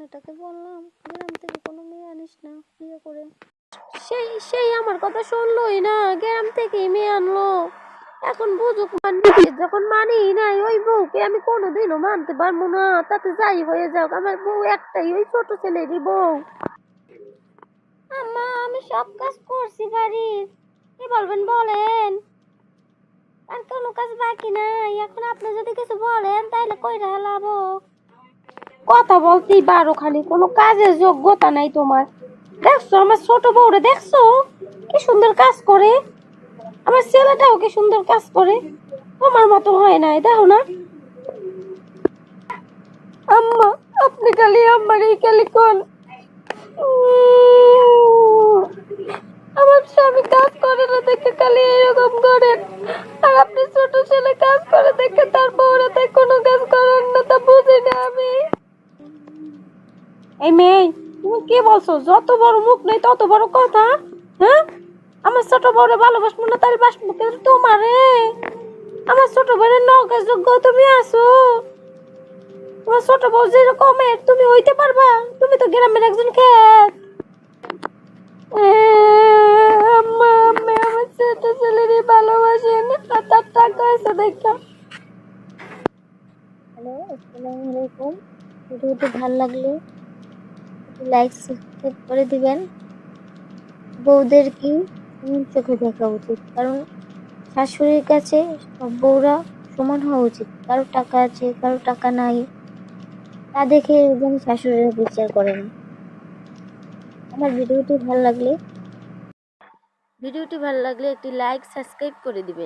মেয়েটাকে বললাম, গ্রাম থেকে কোনো মেয়ে আনিস না, বিয়ে করে। সেই সেই আমার কথা শুনলোই না, গ্রাম থেকে মেয়ে আনলো। এখন বুঝুক মানবি যখন মানি নাই, ওই বউকে আমি কোনোদিনও মানতে পারব না। তাতে যাই হয়ে যাক, আমার বউ একটাই, ওই ছোট ছেলেরই বউ। আম্মা, আমি সব কাজ করছি বাড়ির। কি বলবেন, বলেন। আর কোনো কাজ বাকি নাই। এখন আপনি যদি কিছু বলেন তাহলে কইরা হালাবো কথা বলতেই পারো খালি কোনো কাজের যোগ্যতা নাই তোমার। দেখছ, আমার ছোট বউরে দেখছ? কি সুন্দর কাজ করে। আমার ছেলেটাও কি সুন্দর কাজ করে। তোমার মতো হয় নাই, দেখো না। আম্মা, আপনি খালি আমার এই খালি কোন? আমার স্বামী কাজ করে না দেখে খালি এরকম করেন। আর আপনি ছোট ছেলে কাজ করে দেখে তার বউরা তাই কোনো কাজ করেন না, তা বুঝি না আমি। এই মেয়ে, তুমি কি বলছো? যত বড় মুখ নেই, তত বড় কথা হ্যাঁ? আমার ছোট বড় ভালোবাসবো না তাহলে বাসবো কিন্তু তোমারে। আমার ছোট বড়ের নৌকার যোগ্য তুমি আছো। তোমার ছোট বউ যেরকমের তুমি হইতে পারবা। তুমি তো গ্রামের একজন খেত। আসসালামু আলাইকুম। ভালো লাগলে লাইক সাবস্ক্রাইব করে দিবেন। বউদের কি এমন চোখে দেখা উচিত কারণ শাশুড়ির কাছে সব বউরা সমান হওয়া উচিত। কারও টাকা আছে, কারও টাকা নাই, তা দেখে একদম শাশুড়িরা বিচার করে না। আমার ভিডিওটি ভালো লাগলে, ভিডিওটি ভালো লাগলে একটি লাইক সাবস্ক্রাইব করে দিবেন।